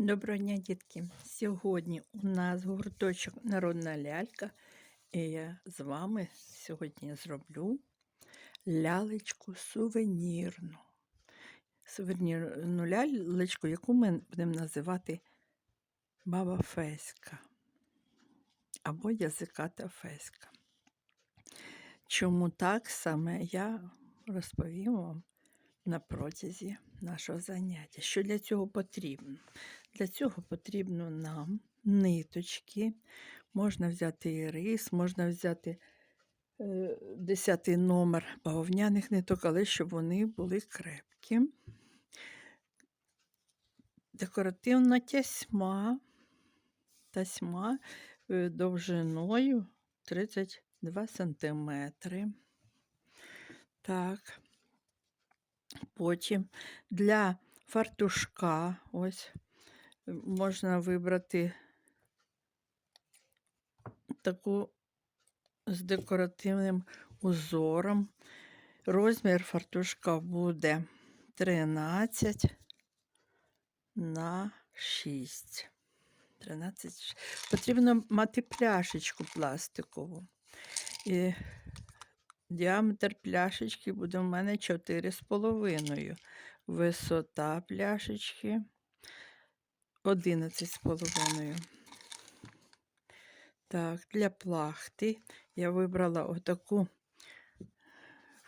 Доброго дня, дітки! Сьогодні у нас гурточок Народна лялька, і я з вами сьогодні зроблю лялечку сувенірну. Сувенірну лялечку, яку ми будемо називати Баба Феська або Язиката Феська. Чому так саме я розповім вам на протязі нашого заняття. Що для цього потрібно? Для цього потрібно нам ниточки, можна взяти і рис, можна взяти е, 10 номер бавовняних ниток, але щоб вони були крепкі. Декоративна тясьма, тасьма е, довжиною 32 см. Так. Потім для фартушка ось можна вибрати таку з декоративним узором. Розмір фартушка буде 13 на 6. 13. Потрібно мати пляшечку пластикову. І Діаметр пляшечки буде в мене 4,5. Висота пляшечки 11,5. Так, для плахти я вибрала отаку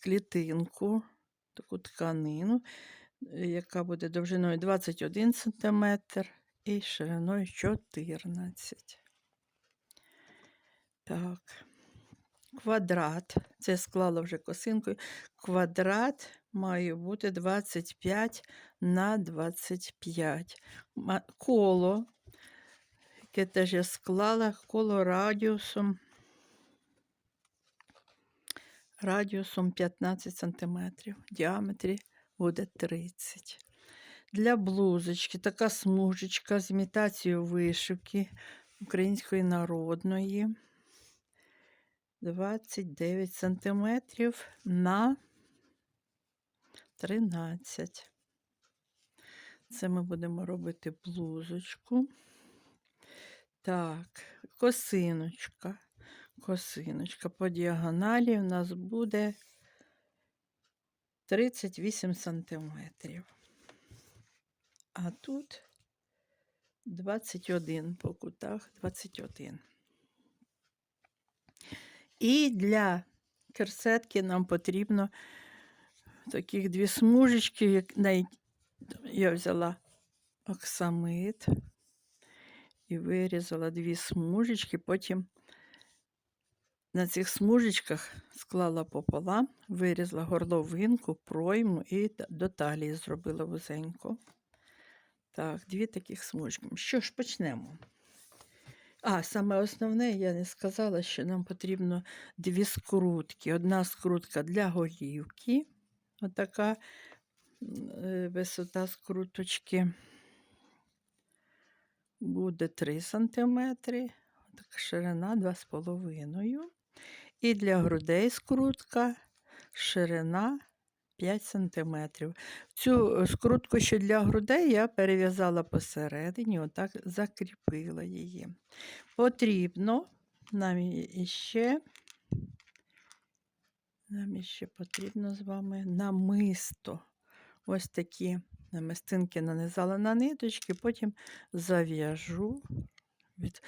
клітинку, таку тканину, яка буде довжиною 21 см і шириною 14. Так квадрат, це склала вже косинкою, квадрат має бути 25 на 25. Коло, яке теж я склала, коло радіусом. Радіусом 15 см, в діаметрі буде 30 Для блузочки така смужечка з імітацією вишивки української народної. 29 сантиметрів на 13. Це ми будемо робити блузочку. Так, косиночка. Косиночка по діагоналі у нас буде 38 сантиметрів. А тут 21 по кутах 21. І для керсетки нам потрібно таких дві смужечки, як я взяла оксамит і вирізала дві смужечки, потім на цих смужечках склала пополам, вирізала горловинку, пройму і до талії зробила вузенько. Так, дві таких смужки. Що ж, почнемо. А, саме основне, я не сказала, що нам потрібно дві скрутки. Одна скрутка для голівки, отака е, висота скруточки буде 3 см, ширина 2,5 І для грудей скрутка ширина 5 см. Цю е, скрутку, що для грудей, я перев'язала посередині, отак закріпила її. Потрібно нам іще, нам іще потрібно з вами намисто. Ось такі намистинки нанизала на ниточки, потім зав'яжу від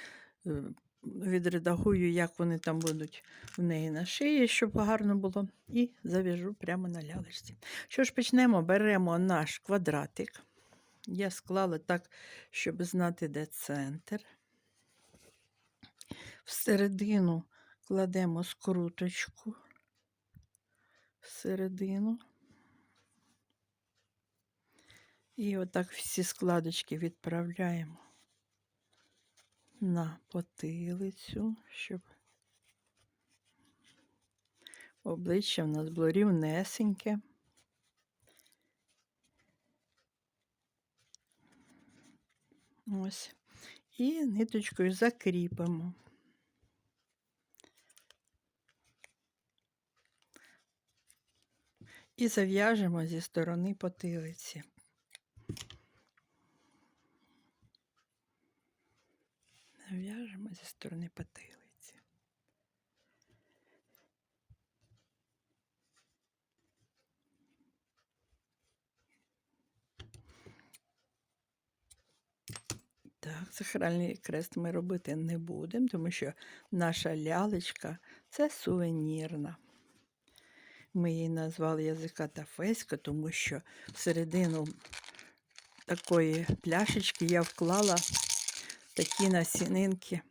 е, відредагую, як вони там будуть в неї на шиї, щоб гарно було, і зав'яжу прямо на лялечці. Що ж, почнемо, беремо наш квадратик. Я склала так, щоб знати, де центр. Всередину кладемо скруточку, всередину. І отак всі складочки відправляємо на потилицю, щоб обличчя в нас було рівнесеньке. Ось. І ниточкою закріпимо. І зав'яжемо зі сторони потилиці. прямо зі сторони потилиці. Так, сакральний крест ми робити не будемо, тому що наша лялечка це сувенірна. Ми її назвали язика та феська, тому що всередину такої пляшечки я вклала такі насінинки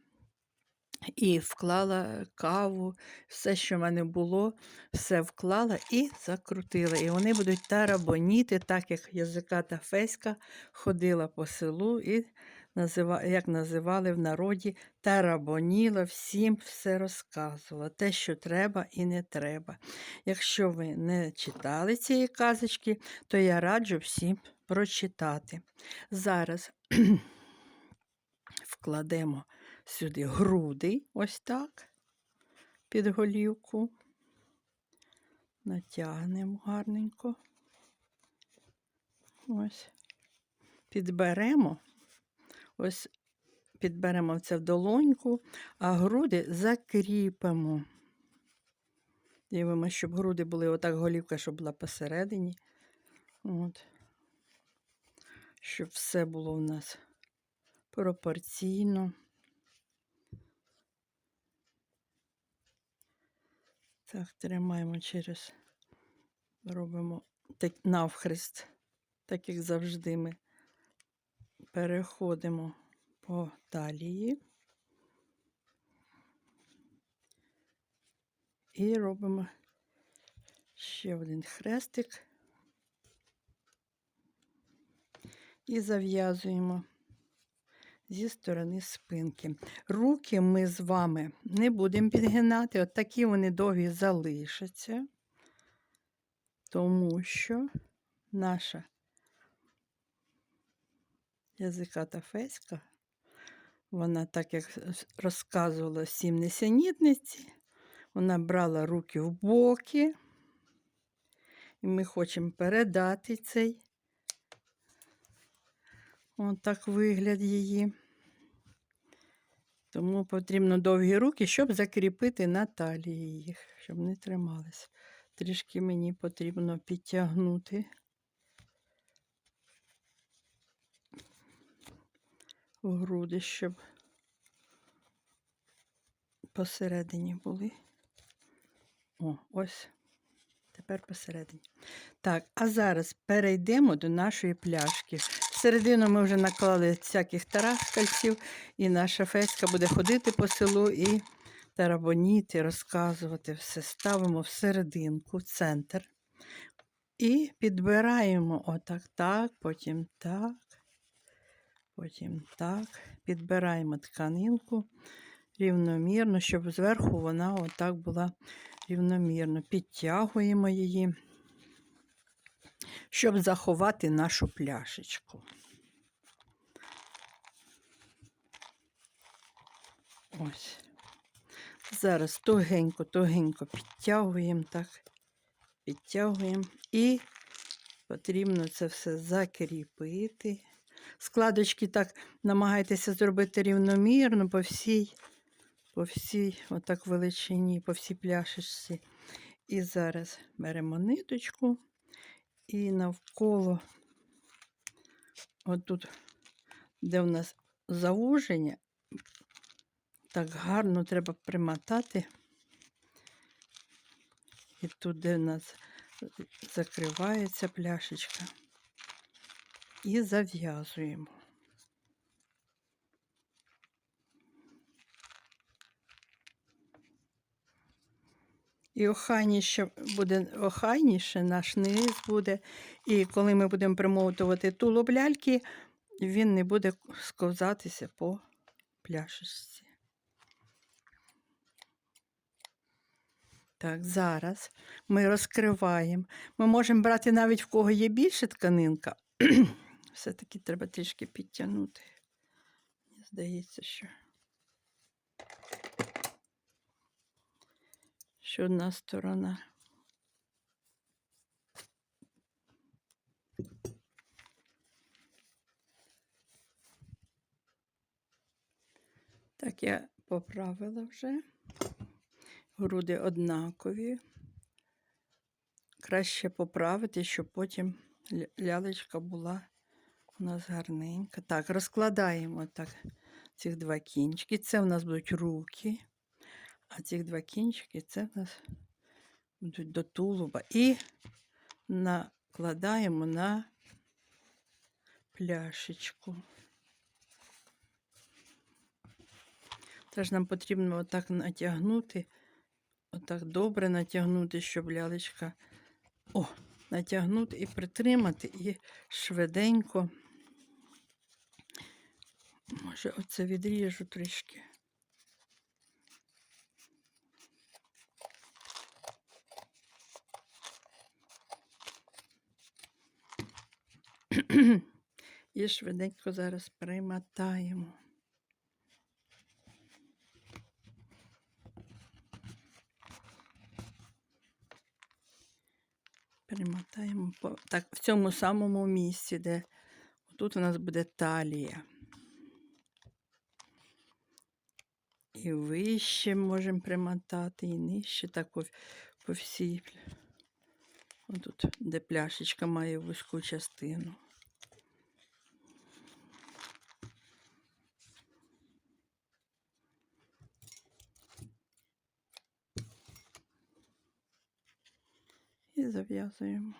і вклала каву, все, що в мене було, все вклала і закрутила. І вони будуть тарабоніти, так як язика та феська ходила по селу і як називали в народі, тарабоніла, всім все розказувала, те, що треба і не треба. Якщо ви не читали цієї казочки, то я раджу всім прочитати. Зараз вкладемо сюди груди, ось так, під голівку. Натягнемо гарненько. Ось. Підберемо, ось підберемо це в долоньку, а груди закріпимо. Дивимося, щоб груди були отак голівка, щоб була посередині. От. Щоб все було в нас пропорційно. Так, тримаємо через, робимо навхрест, так як завжди ми. Переходимо по талії. І робимо ще один хрестик. І зав'язуємо зі сторони спинки. Руки ми з вами не будемо підгинати, от такі вони довгі залишаться, тому що наша язика феська, вона, так як розказувала всім несенітниці, вона брала руки в боки, і ми хочемо передати цей Отак вигляд її. Тому потрібно довгі руки, щоб закріпити на талії їх, щоб не тримались. Трішки мені потрібно підтягнути в груди, щоб посередині були. О, ось. Тепер посередині. Так, а зараз перейдемо до нашої пляшки. Всередину ми вже наклали всяких тарашкальців, і наша феська буде ходити по селу і тарабоніти, розказувати все. Ставимо всерединку, в центр. І підбираємо отак, так, потім так, потім так. Підбираємо тканинку рівномірно, щоб зверху вона отак була рівномірно. Підтягуємо її щоб заховати нашу пляшечку. Ось. Зараз тугенько-тугенько підтягуємо, так, підтягуємо і потрібно це все закріпити. Складочки так намагайтеся зробити рівномірно по всій, по всій отак величині, по всій пляшечці. І зараз беремо ниточку і навколо, отут, де в нас зауження, так гарно треба примотати. І тут, де в нас закривається пляшечка, і зав'язуємо. І охайніше буде охайніше, наш низ буде. І коли ми будемо примовтувати тулуб ляльки, він не буде сковзатися по пляшечці. Так, зараз ми розкриваємо. Ми можемо брати навіть в кого є більше тканинка. Все-таки треба трішки підтягнути. Мені здається, що. Що одна сторона. Так, я поправила вже. Груди однакові. Краще поправити, щоб потім лялечка була у нас гарненька. Так, розкладаємо так цих два кінчики. Це у нас будуть руки, а цих два кінчики це у нас будуть до тулуба. І накладаємо на пляшечку. Теж нам потрібно отак натягнути, отак добре натягнути, щоб лялечка о, натягнути і притримати, і швиденько. Може, оце відріжу трішки. І швиденько зараз примотаємо. Перемотаємо по, так, в цьому самому місці, де тут у нас буде талія. І вище можемо примотати, і нижче, так по, по всій. Отут, де пляшечка має вузьку частину. І зав'язуємо.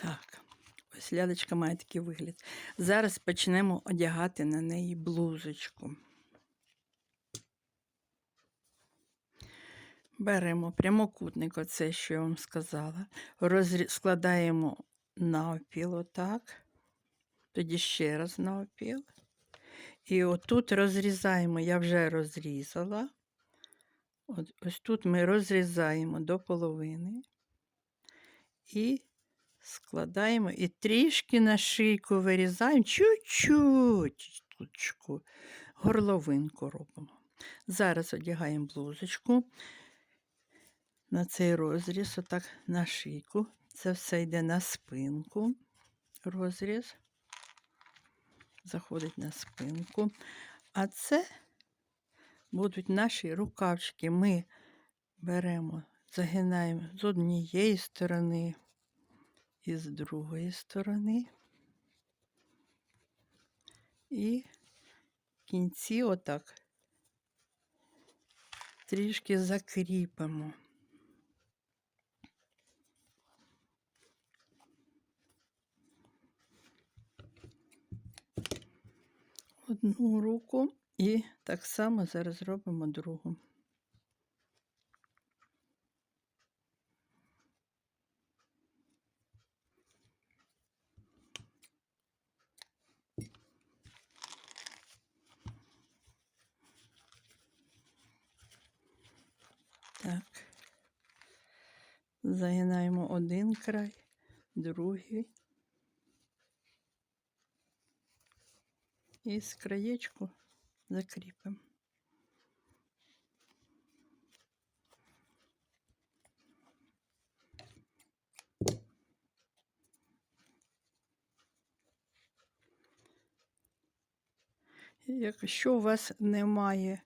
Так, ось лялечка має такий вигляд. Зараз почнемо одягати на неї блузочку. Беремо прямокутник, оце, що я вам сказала, розрі... складаємо навпіл отак, тоді ще раз навпіл. І отут розрізаємо, я вже розрізала. От, ось тут ми розрізаємо до половини і складаємо і трішки на шийку вирізаємо, чуть-чуть, горловинку робимо. Зараз одягаємо блузочку на цей розріз, отак на шийку. Це все йде на спинку. Розріз. Заходить на спинку. А це будуть наші рукавчики. Ми беремо, загинаємо з однієї сторони і з другої сторони. І кінці отак трішки закріпимо. Одну руку і так само зараз робимо другу. Так. Загинаємо один край, другий. І з краєчку закріпимо. Якщо у вас немає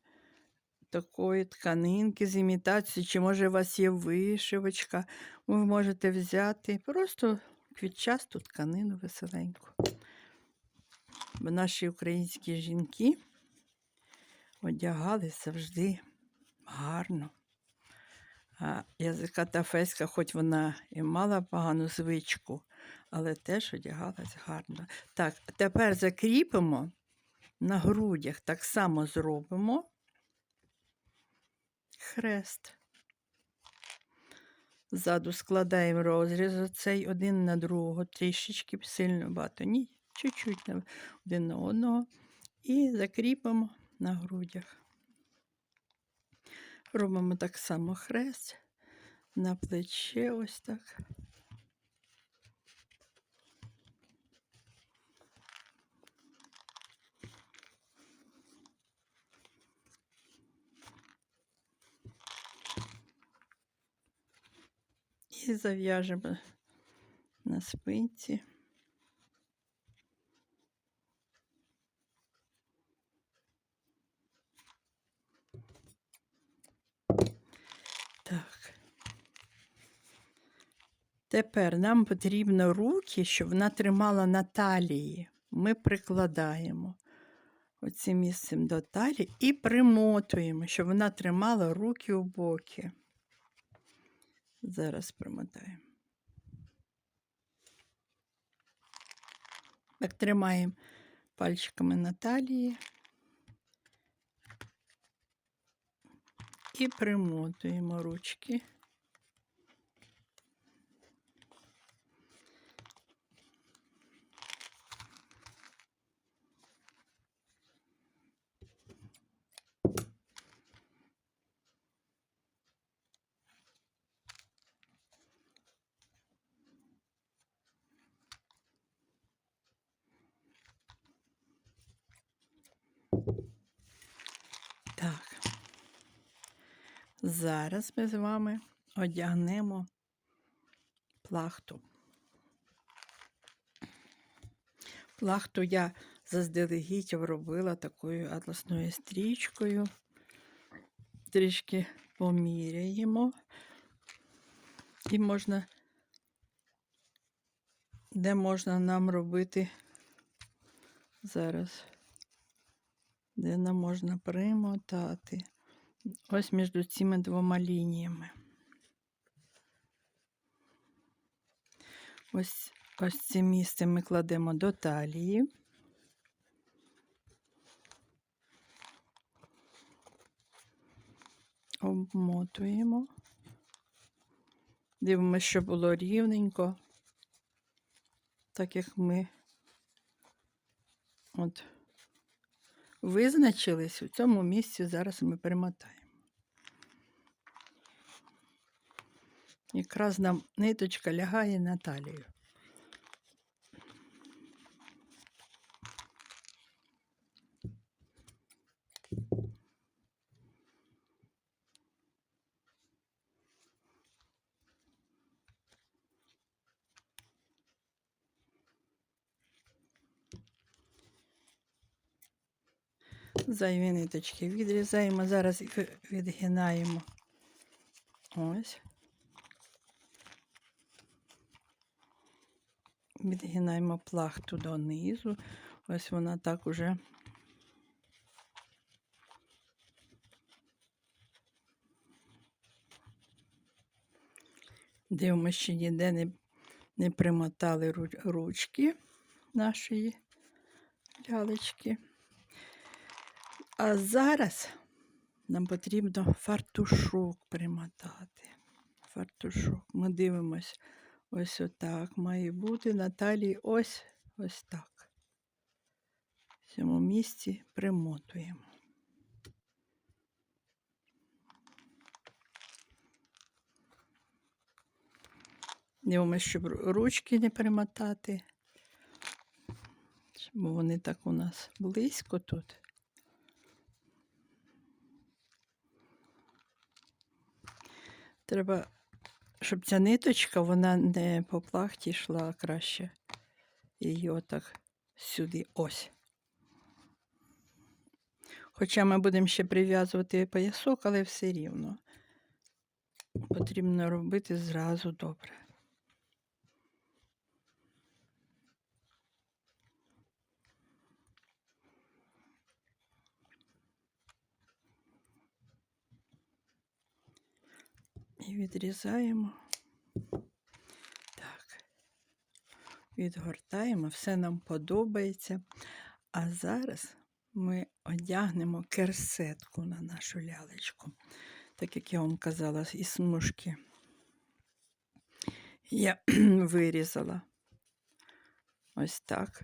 такої тканинки з імітацією, чи може у вас є вишивочка, ви можете взяти просто квітчасту тканину веселеньку. Бо наші українські жінки одягали завжди гарно. А язика тафеська, хоч вона і мала погану звичку, але теж одягалась гарно. Так, тепер закріпимо на грудях, так само зробимо хрест. Ззаду складаємо розріз оцей один на другого, трішечки сильно багато. Ні, чуть-чуть один на одного. І закріпимо на грудях. Робимо так само хрест на плече ось так. І зав'яжемо на спинці. Так. Тепер нам потрібно руки, щоб вона тримала на талії. Ми прикладаємо оцим місцем до талії і примотуємо, щоб вона тримала руки у боки. Зараз примотаємо. Так, тримаємо пальчиками на талії і примотуємо ручки. Так. Зараз ми з вами одягнемо плахту. Плахту я заздалегідь робила такою атласною стрічкою. Трішки поміряємо. І можна, де можна нам робити зараз, де нам можна примотати. Ось між цими двома лініями. Ось ось це місце ми кладемо до талії. Обмотуємо. Дивимося, щоб було рівненько, так як ми от визначились у цьому місці, зараз ми перемотаємо. Якраз нам ниточка лягає на талію. Зайві ниточки відрізаємо, зараз відгинаємо. Ось. Відгинаємо плахту донизу. Ось вона так уже. Дивимося, що ніде не, не примотали ручки нашої лялечки. А зараз нам потрібно фартушок примотати. Фартушок. Ми дивимось, ось отак має бути на ось ось так. В цьому місці примотуємо. Дивимося, щоб ручки не примотати, бо вони так у нас близько тут. Треба, щоб ця ниточка, вона не по плахті йшла а краще. Її отак сюди ось. Хоча ми будемо ще прив'язувати поясок, але все рівно. Потрібно робити зразу добре. І відрізаємо. Так. Відгортаємо, все нам подобається. А зараз ми одягнемо керсетку на нашу лялечку. Так як я вам казала, із смужки. Я вирізала ось так.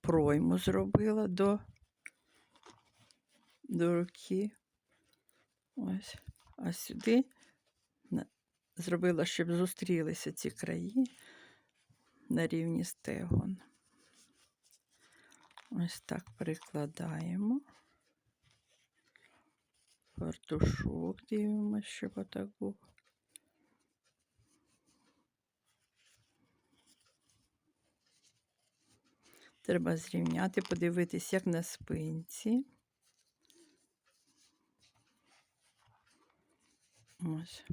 Пройму зробила до, до руки. Ось. А сюди зробила, щоб зустрілися ці краї на рівні стегон. Ось так прикладаємо. Фартушок дивимося, щоб отак був. Треба зрівняти, подивитись, як на спинці. Ось.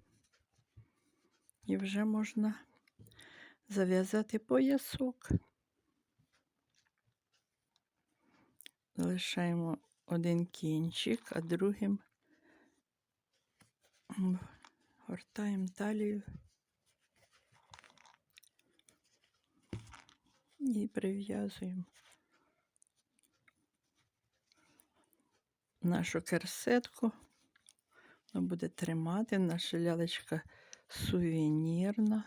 І вже можна зав'язати поясок. Залишаємо один кінчик, а другим гортаємо талію і прив'язуємо нашу керсетку. Вона буде тримати наша лялечка сувенірна.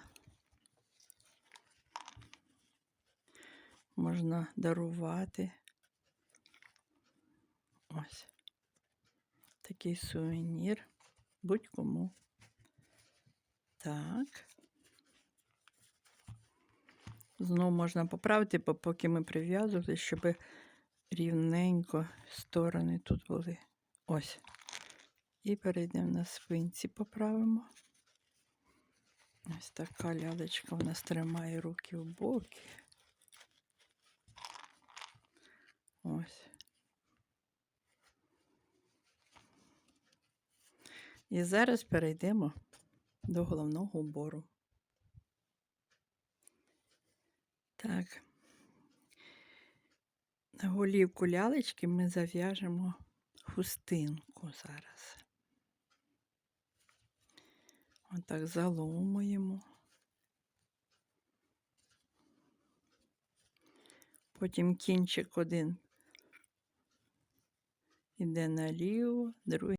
Можна дарувати. Ось такий сувенір будь-кому. Так. Знову можна поправити, бо поки ми прив'язували, щоб рівненько сторони тут були. Ось. І перейдемо на спинці, поправимо. Ось така лялечка у нас тримає руки в боки. Ось. І зараз перейдемо до головного убору. Так. На голівку лялечки ми зав'яжемо хустинку зараз. Отак заломуємо. Потім кінчик один іде наліво, другий.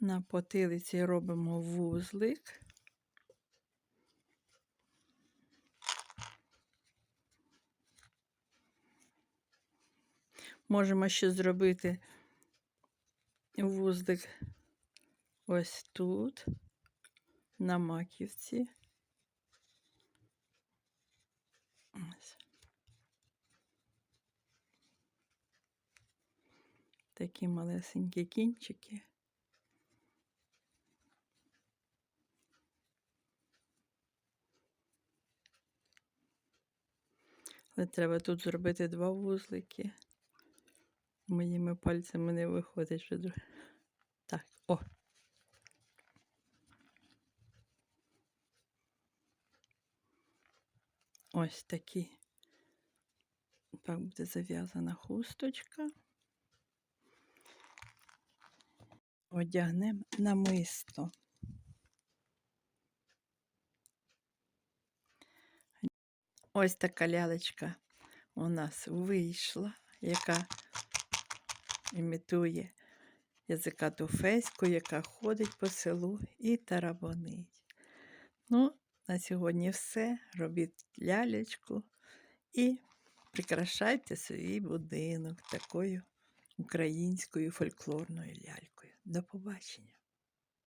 На потилиці робимо вузлик. Можемо ще зробити вузлик ось тут, на маківці. Ось. Такі малесенькі кінчики. Але треба тут зробити два вузлики. Моїми пальцями не виходить вже друге. Так, о. Ось такі. Так буде зав'язана хусточка. Одягнемо намисто. Ось така лялечка у нас вийшла, яка імітує язика туфеську, яка ходить по селу і тарабонить. Ну, на сьогодні все. Робіть лялечку і прикрашайте свій будинок такою українською фольклорною лялькою. До побачення!